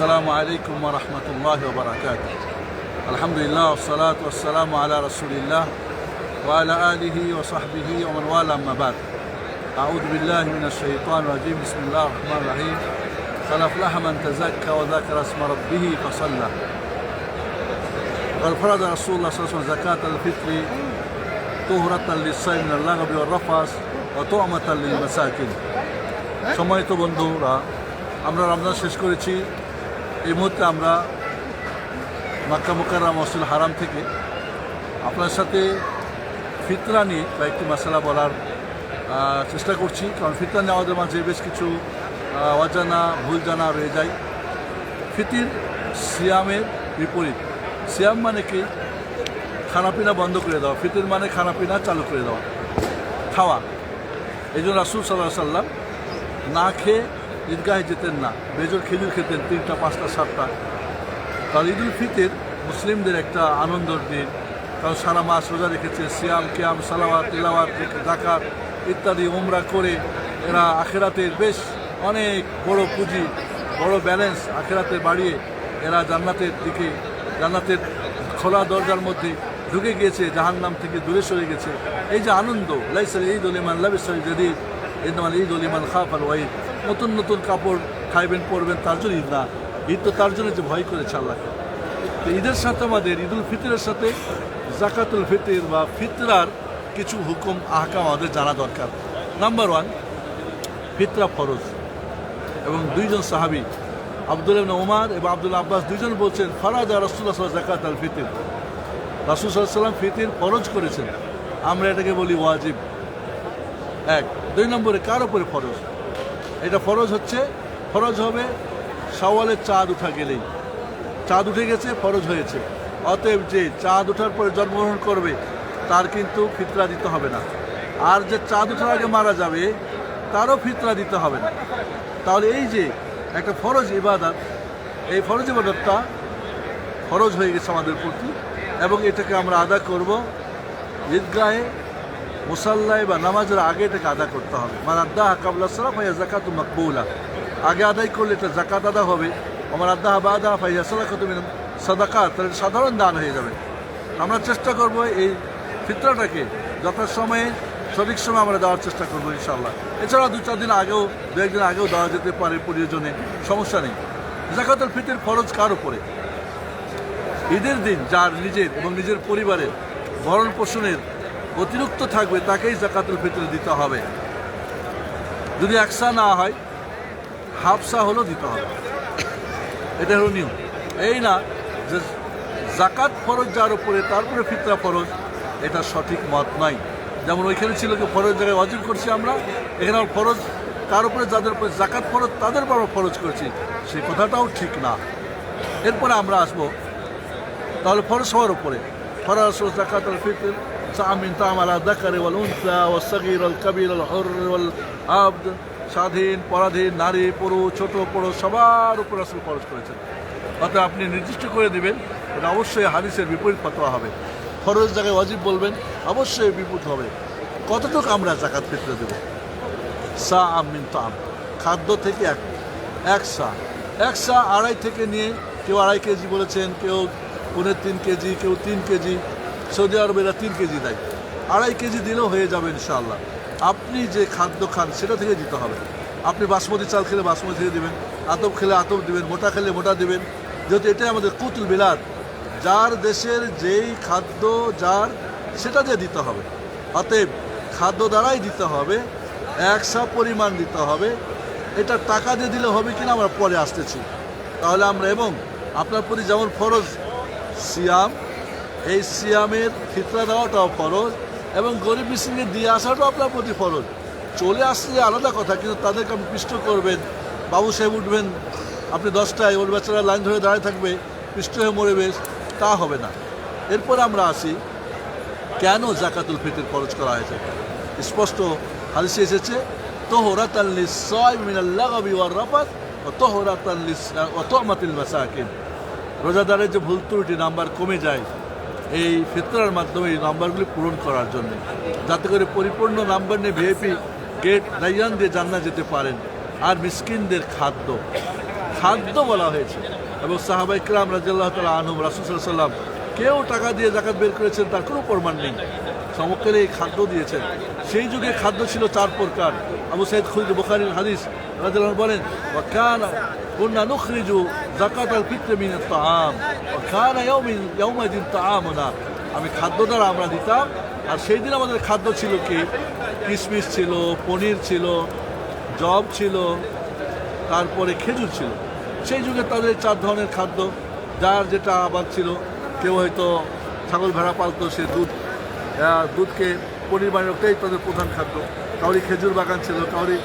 السلام عليكم ورحمة الله وبركاته الحمد لله والصلاة والسلام على رسول الله وعلى آله وصحبه ومن والاه أما بعد أعوذ بالله من الشيطان الرجيم بسم الله الرحمن الرحيم قد أفلح من تزكى وذكر اسم ربه فصلى وقد فرض رسول الله صلى الله عليه وسلم زكاة الفطر طهرة للصيم من اللغب والرفث وطعمة للمساكين সম্মানিত বন্ধুরা আমরা রমজান শেষ করেছি এই মুহূর্তে আমরা মাক্কা মুকাররা মসুল হারাম থেকে আপনার সাথে ফিতরা নিয়ে কয়েকটি মশালা বলার চেষ্টা করছি। কারণ ফিতরা নিয়ে আমাদের মাঝে বেশ কিছু অজানা, ভুল জানা রয়ে যায়। ফিতির সিয়ামের বিপরীত। সিয়াম মানে কি? খানাপিনা বন্ধ করে দেওয়া। ফিতির মানে খানাপিনা চালু করে দেওয়া। খাওয়া। এই জন্য রাসুল সাল্লাহ সাল্লাম না খেয়ে ঈদগাহে যেতেন না। বেজর খেজুর খেতেন তিনটা, পাঁচটা, সাতটা। কারণ ঈদ উল ফিতের মুসলিমদের একটা আনন্দর দিন। কারণ সারা মাস রোজা রেখেছে, সিয়াম, কিয়াম, সালাওয়াত, তিলাওয়াত জাকাত ইত্যাদি, উমরা করে এরা আখেরাতের বেশ অনেক বড় পুঁজি, বড় ব্যালেন্স আখেরাতে বাড়িয়ে এরা জান্নাতের দিকে, জান্নাতের খোলা দরজার মধ্যে ঢুকে গিয়েছে জাহান নাম থেকে দূরে সরে গেছে। এই যে আনন্দ, লাইসাল ঈদ উলিমান লাবিসাল জাদিদ। ঈদ মানে ঈদ উলিমান খাফ আর ওয়াইদ নতুন নতুন কাপড় খাইবেন, পরবেন, তার জন্য ঈদ না। ঈদ তো তার জন্য যে ভয় করেছে আল্লাহকে তো ঈদের সাথে আমাদের ঈদ উল ফিতরের সাথে জাকাতুল ফিতর বা ফিতরার কিছু হুকুম, আহকাম আমাদের জানা দরকার। নাম্বার ওয়ান ফিতরা ফরজ। এবং দুইজন সাহাবি, আব্দুল ইবনে ওমার এবং আব্দুল আব্বাস দুজন বলছেন, ফরাজ আর রসুল্লাহ জাকাত আল ফিতির। রাসুল সাল্লাম ফিতির ফরজ করেছেন। আমরা এটাকে বলি ওয়াজিব। এক। দুই নম্বরে, কার উপরে ফরজ? এটা ফরজ হচ্ছে, ফরজ হবে সওয়ালের চাঁদ উঠা গেলেই। চাঁদ উঠে গেছে, ফরজ হয়েছে। অতএব যে চাঁদ ওঠার পরে জন্মগ্রহণ করবে, তার কিন্তু ফিতরা দিতে হবে না। আর যে চাঁদ ওঠার আগে মারা যাবে, তারও ফিতরা দিতে হবে না। তাহলে এই যে একটা ফরজ ইবাদত, এই ফরজ ইবাদতটা ফরজ হয়ে গেছে আমাদের প্রতি। এবং এটাকে আমরা আদা করব। ঈদগাহে মুসাল্লায় বা নামাজের আগে এটাকে আদা করতে হবে। মানে আদা কাবলা সালাম ফাইয়া জাকাত মকবুলা। আগে আদায় করলে এটা জাকাত আদা হবে। আমার আদা বা আদা ফাইয়া সালাকাত সাদাকাত। তাহলে সাধারণ দান হয়ে যাবে। আমরা চেষ্টা করব এই ফিতরাটাকে যথাসময়ে, সঠিক সময় আমরা দেওয়ার চেষ্টা করব ইনশাল্লাহ এছাড়া দু চার দিন আগেও, দু একদিন আগেও দেওয়া যেতে পারে প্রয়োজনে। সমস্যা নেই। জাকাতুল ফিতের ফরজ কার উপরে? ঈদের দিন যার নিজের এবং নিজের পরিবারের ভরণ পোষণের অতিরিক্ত থাকবে, তাকেই জাকাতুল ফিতর দিতে হবে। যদি একসা না হয়, হাফসা হলেও দিতে হবে। এটা হলো নিয়ম। এই না যে জাকাত ফরজ যার উপরে তারপরে ফিতরা ফরজ, এটা সঠিক মত নয় যেমন ওইখানে ছিল কি, ফরজ জায়গায় অর্জন করছি আমরা, এখানে আবার ফরজ তার উপরে, যাদের উপরে জাকাত ফরজ, তাদের উপর আমরা ফরজ করেছি। সেই কথাটাও ঠিক না। এরপরে আমরা আসব তাহলে ফরজ হওয়ার উপরে। ফরজ ও জাকাত আল ফিতর, সামিন তাম আলা দাকারে ওয়াল উনসা ওয়াল সগীর ওয়াল কবির ওয়াল হুর ওয়াল আবদ স্বাধীন, পরাধীন, নারী, পুরুষ, ছোট বড় সবার উপর আসলে ফরজ করেছেন। অর্থাৎ আপনি নির্দিষ্ট করে দিবেন, এটা অবশ্যই হাদিসের বিপরীত ফতোয়া হবে। ফরজ জায়গায় ওয়াজিব বলবেন, অবশ্যই বিপরীত হবে। কতটুকু আমরা জাকাত ফিতরে দেব? সা আমিন তাম খাদ্য থেকে এক এক সা এক সা আড়াই থেকে নিয়ে কেউ আড়াই কেজি বলেছেন, কেউ পনেরো তিন কেজি, কেউ তিন কেজি, সৌদি আরবেরা তিন কেজি দেয়। আড়াই কেজি দিলেও হয়ে যাবে ইনশাআল্লাহ। আপনি যে খাদ্য খান সেটা থেকে দিতে হবে। আপনি বাসমতি চাল খেলে বাসমতি থেকে দেবেন, আতপ খেলে আতপ দিবেন, মোটা খেলে মোটা দিবেন। যেহেতু এটাই আমাদের কুতুল বিলাদ যার দেশের যেই খাদ্য, যার, সেটা দিয়ে দিতে হবে। অতএব খাদ্য দ্বারাই দিতে হবে একসা পরিমাণ দিতে হবে। এটা টাকা দিয়ে দিলে হবে কিনা আমরা পরে আসতেছি। তাহলে আমরা এবং আপনার প্রতি যেমন ফরজ সিয়াম, এই সিয়ামের ফিতরা দেওয়াটাও ফরজ এবং গরিব মিসিংকে দিয়ে আসাটাও আপনার প্রতি ফরজ। চলে আসলে আলাদা কথা, কিন্তু তাদেরকে আপনি পিষ্ট করবেন। বাবু সাহেব উঠবেন, আপনি দশটায়, ওর বাচ্চারা লাইন ধরে দাঁড়িয়ে থাকবে, পিষ্ট হয়ে মরবে, তা হবে না। এরপর আমরা আসি, কেন জাকাতুল ফিতর খরচ করা হয়েছে? স্পষ্ট হাদিসে এসেছে সয় মিনাল্লাগাবি ওয়ার রাফাত ও তোহরাত আল্লিস ও তোমাতিল মাসাকিন। রোজাদারের যে ভুল ত্রুটি, নাম্বার কমে যায়, এই ফিতরার মাধ্যমে এই নাম্বারগুলি পূরণ করার জন্য। যাতে করে পরিপূর্ণ নাম্বার নিয়ে ভিআইপি গেট রাইয়ান দিয়ে জান্না যেতে পারেন। আর মিসকিনদের খাদ্য। খাদ্য বলা হয়েছে। এবং সাহাবাই ক্রাম রাজিয়াল্লাহ তালা আনুম রাসুল সাল্লাম কেউ টাকা দিয়ে জাকাত বের করেছেন, তার কোনো প্রমাণ নেই। সমকের এই খাদ্য দিয়েছেন। সেই যুগে খাদ্য ছিল চার প্রকার। আবু সাইদ খুলদ বুখারির হাদিস রাজিয়াল্লাহ বলেন ওয়াকানা কুন্না নুখরিজু জাকাত আল ফিত্র মিন তাআম ওয়াকানা ইয়াউমিন ইয়াউমাইদিন তাআমুনা আমি খাদ্য দ্বারা আমরা দিতাম। আর সেই দিন আমাদের খাদ্য ছিল কি? কিশমিশ ছিল, পনির ছিল, জব ছিল, তারপরে খেজুর ছিল। সেই যুগে তাদের চার ধরনের খাদ্য। যার যেটা আবাদ ছিল, কেউ হয়তো ছাগল ভেড়া পালতো, সে দুধ দুধকে পনির বানিয়ে ওটাই তাদের প্রধান খাদ্য। কাউরি খেজুর বাগান ছিল, কাউরি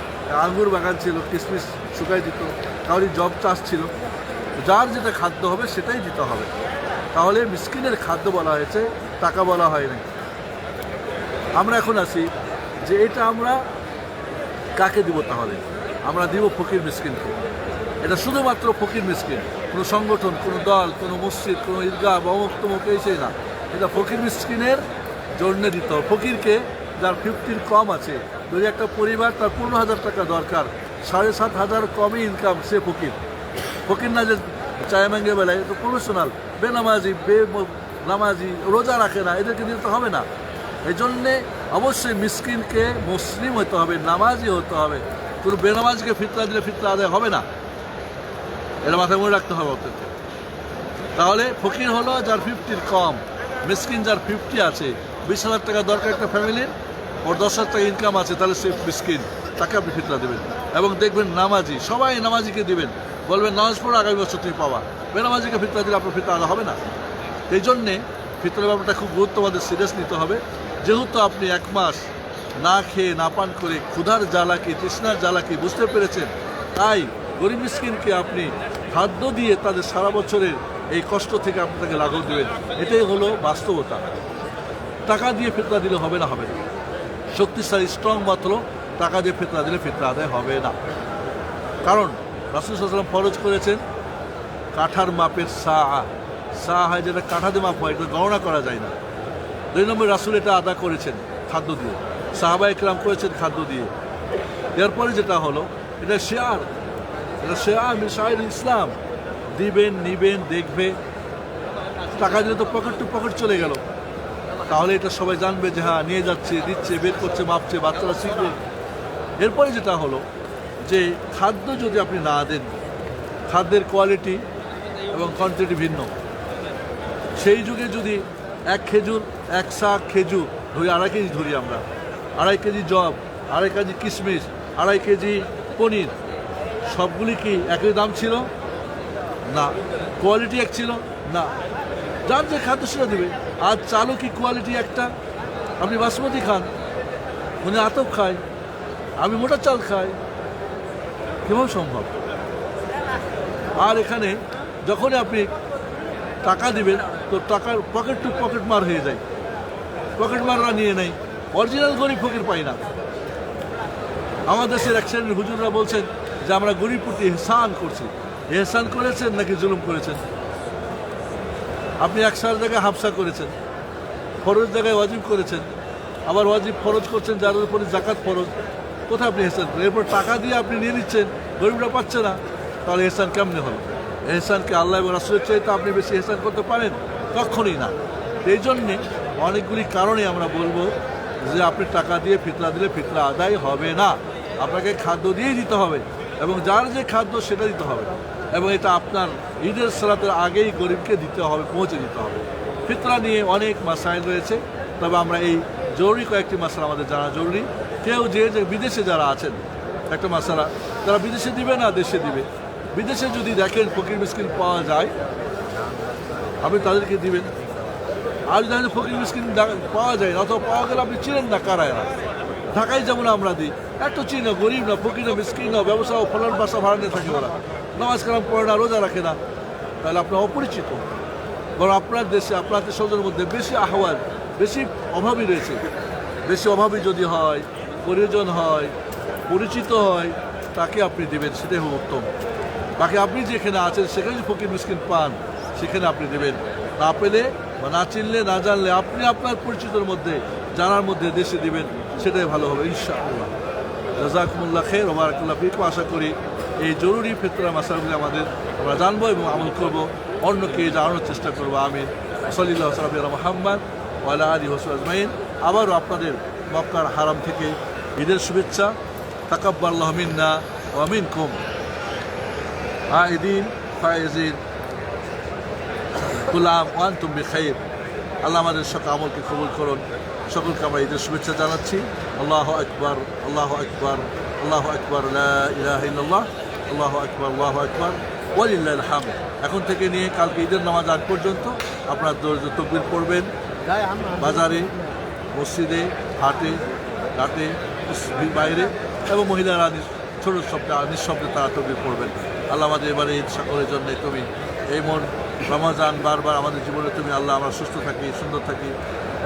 আঙ্গুর বাগান ছিল, কিশমিশ শুকাই দিত, কাউরি জব চাষ ছিল। যার যেটা খাদ্য হবে সেটাই দিতে হবে। তাহলে মিসকিনের খাদ্য বলা হয়েছে, টাকা বলা হয়নি। আমরা এখন আসি যে এটা আমরা কাকে দিব তাহলে? আমরা দিব ফকির মিসকিনকে। এটা শুধুমাত্র ফকির মিসকিন, কোনো সংগঠন, কোনো দল, কোনো মসজিদ, কোনো ঈদগাহ বা অমুক তমুক, এই সেই না। এটা ফকির মিসকিনের জন্য দিতে হবে। ফকিরকে যার ফিফটির কম আছে, যদি একটা পরিবার তার পনেরো হাজার টাকা দরকার, সাড়ে সাত হাজার কমই ইনকাম সে ফকির। ফকির না যে চায় মাঙ্গে বেলায় তো প্রফেশনাল, বেনামাজি, বে নামাজি, রোজা রাখে না, এদেরকে দিতে হবে না। এই জন্যে অবশ্যই মিসকিনকে মুসলিম হতে হবে, নামাজি হতে হবে। কোনো বেনামাজকে ফিতরা দিলে ফিতরা আদায় হবে না। এটা মাথায় মনে রাখতে হবে ওদেরকে তাহলে ফকির হলো যার ফিফটির কম, মিসকিন যার ফিফটি আছে। বিশ হাজার টাকা দরকার একটা ফ্যামিলির ওর দশ হাজার টাকা ইনকাম আছে, তাহলে সে মিসকিন, তাকে আপনি ফিতরা দেবেন। এবং দেখবেন নামাজি, সবাই নামাজিকে দিবেন। বলবেন, নামাজ পড়ো আগামী বছর তুমি পাওয়া। বেনামাজিকে ফিতরা দিলে আপনার ফিতরা আদা হবে না। এই জন্যে ফিতরের ব্যাপারটা খুব গুরুত্ব আমাদের সিরিয়াস নিতে হবে। যেহেতু আপনি এক মাস না খেয়ে, না পান করে ক্ষুধার জ্বালা কি তৃষ্ণার জ্বালা কি বুঝতে পেরেছেন, তাই গরিব মিসকিনকে আপনি খাদ্য দিয়ে তাদের সারা বছরের এই কষ্ট থেকে আপনি তাকে লাঘব দেবেন। এটাই হলো বাস্তবতা। টাকা দিয়ে ফিতরা দিলে হবে না হবে না। শক্তিশালী স্ট্রং মাত্র। টাকা দিয়ে ফিতরা দিলে ফিতরা আদায় হবে না। কারণ রাসুল সাল্লাম ফরজ করেছেন কাঠার মাপের সা সা হয় যেটা কাঠা দিয়ে মাপ হয়, এটা গণনা করা যায় না। দুই নম্বর রাসুল এটা আদা করেছেন খাদ্য দিয়ে। সাহাবা একরাম করেছেন খাদ্য দিয়ে। এরপরে যেটা হলো, এটা শেয়ার এটা শেয়ার মিশাইল ইসলাম। দিবেন, নিবেন, দেখবে। টাকা দিলে তো পকেট টু পকেট চলে গেল। তাহলে এটা সবাই জানবে যে হ্যাঁ নিয়ে যাচ্ছে, দিচ্ছে, বের করছে, মাপছে, বাচ্চারা শিখবে। এরপরে যেটা হলো যে খাদ্য যদি আপনি না দেন, খাদ্যের কোয়ালিটি এবং কোয়ান্টিটি ভিন্ন। সেই যুগে যদি এক খেজুর, এক শাক খেজুর ধরি আড়াই কেজি ধরি আমরা, আড়াই কেজি জব, আড়াই কেজি কিশমিশ আড়াই কেজি পনির, সবগুলি কি একই দাম ছিল? না। কোয়ালিটি এক ছিল? না। যার যে খাদ্য সেটা দেবে। আর চালও কি কোয়ালিটি একটা? আপনি বাসমতি খান, উনি আতপ খায় আমি মোটা চাল খাই। কীভাবে সম্ভব? আর এখানে যখনই আপনি টাকা দিবেন, তো টাকার পকেট টু পকেট মার হয়ে যায়। পকেট মাররা নিয়ে নেয়। অরিজিনাল গরিব ফকির পাই না। আমাদের দেশের এক শ্রেণির হুজুররা বলছেন যে, আমরা গরিব প্রতি এহসান করছি। এহসান করেছেন নাকি জুলুম করেছেন? আপনি একশার জায়গায় হাফসা করেছেন, ফরজ জায়গায় ওয়াজিব করেছেন। আবার ওয়াজিব ফরজ করছেন যার উপরে জাকাত ফরজ। কোথায় আপনি এহসান এরপর টাকা দিয়ে আপনি নিয়ে নিচ্ছেন, গরিবরা পাচ্ছে না। তাহলে এহসান কেমনে হবে? এহসানকে আল্লাহ এবং রাসুলের চাইতে আপনি বেশি এহসান করতে পারেন? কখনই না। এই জন্যে অনেকগুলি কারণে আমরা বলব যে আপনি টাকা দিয়ে ফিতরা দিলে ফিতরা আদায় হবে না। আপনাকে খাদ্য দিয়েই দিতে হবে এবং যার যে খাদ্য সেটা দিতে হবে। এবং এটা আপনার ঈদের সালাতের আগেই গরিবকে দিতে হবে, পৌঁছে দিতে হবে। ফিতরা নিয়ে অনেক মাসাইল রয়েছে। তবে আমরা এই জরুরি কয়েকটি মাসালা আমাদের জানা জরুরি। কেউ যে যে বিদেশে যারা আছেন, একটা মাসালা, তারা বিদেশে দিবে না দেশে দিবে? বিদেশে যদি দেখেন ফকির মিসকিন পাওয়া যায়, আপনি তাদেরকে দিবেন। আর যদি ফকির মিসকিন পাওয়া যায় না, অথবা পাওয়া গেলে আপনি চিনেন না কারা এরা। ঢাকায় যেমন আমরা দিই একটু চিনি, গরিব না, ফকির না, মিসকিন না, ব্যবসা ফলন বাসা ভাড়া নিয়ে থাকে ওরা। নামাজ কালাম পড়ে না, রোজা রাখে না। তাহলে আপনার অপরিচিত। বরং আপনার দেশে, আপনার দেশের মধ্যে বেশি আহ্বান, বেশি অভাবই রয়েছে। বেশি অভাবই যদি হয় প্রয়োজন হয়, পরিচিত হয়, তাকে আপনি দেবেন, সেটাই উত্তম। বাকি আপনি যেখানে আছেন, সেখানে ফকির মিসকিন পান, সেখানে আপনি দেবেন। না পেলে বা না চিনলে, না জানলে, আপনি আপনার পরিচিতর মধ্যে, জানার মধ্যে দেশে দিবেন, সেটাই ভালো হবে, ইনশাআল্লাহ। রাজাকুমুল্লাহ খের ওবারাকুল্লাহ ফিকও আশা করি এই জরুরি ফেতরা মাসালগুলি আমাদের, আমরা জানব এবং আমল করব অন্যকে জানানোর চেষ্টা করব আমি সলিল্লাহ সালাম মোহাম্মদ ওয়ালা আলী হোসেন আজমাইন। আবারও আপনাদের মক্কার হারাম থেকে ঈদের শুভেচ্ছা। তাকাব্বাল্লাহ মিন্না ওয়ামিন কুম আইদিন ফায়েজিন কুলাম ওয়ান তুমি খাইব আল্লাহ আমাদের সকল আমলকে কবুল করুন। সকলকে আমরা ঈদের শুভেচ্ছা জানাচ্ছি। আল্লাহ আকবর আল্লাহ আকবর আল্লাহ আকবর ইল্লাল্লাহ, আল্লাহ আকবর আল্লাহ আকবর ওয়ালিল্লাহ হাম এখন থেকে নিয়ে কালকে ঈদের নামাজ আগ পর্যন্ত আপনার দৌড় তকবির পড়বেন। বাজারে, মসজিদে, হাটে ঘাটে বাইরে এবং মহিলারা ছোট শব্দে নিঃশব্দে তারা তকবির পড়বেন আল্লাহ আমাদের এবারে ঈদ সকলের জন্য তুমি এই মন, রমাজান বারবার আমাদের জীবনে তুমি আল্লাহ আমরা সুস্থ থাকি, সুন্দর থাকি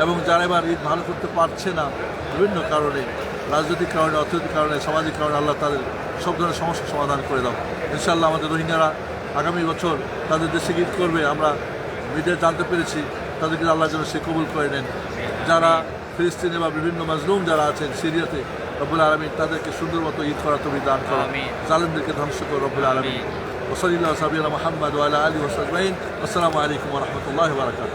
এবং যারা এবার ঈদ ভালো করতে পারছে না, বিভিন্ন কারণে, রাজনৈতিক কারণে, অর্থনৈতিক কারণে, সামাজিক কারণে আল্লাহ তাদের সব ধরনের সমস্যার সমাধান করে দাও। ইনশাআল্লাহ আমাদের রোহিঙ্গারা আগামী বছর তাদের দেশে ঈদ করবে। আমরা মিডিয়া জানতে পেরেছি। তাদেরকে আল্লাহ যেন সে কবুল করে নেন। যারা ফিলিস্তিনে বা বিভিন্ন মাজলুম যারা আছেন সিরিয়াতে রব্বুল আলমিন তাদেরকে সুন্দর মতো ঈদ করা তুমি দান করো। জালেমদেরকে ধ্বংস করো রব্বুল আলমিন আমিন। ওসলিল্লাহ সাবিয়াল মোহাম্মদ ওয়ালা আলী ওসাজমাইন আসসালামু আলাইকুম রহমতুল্লাহ বারকাত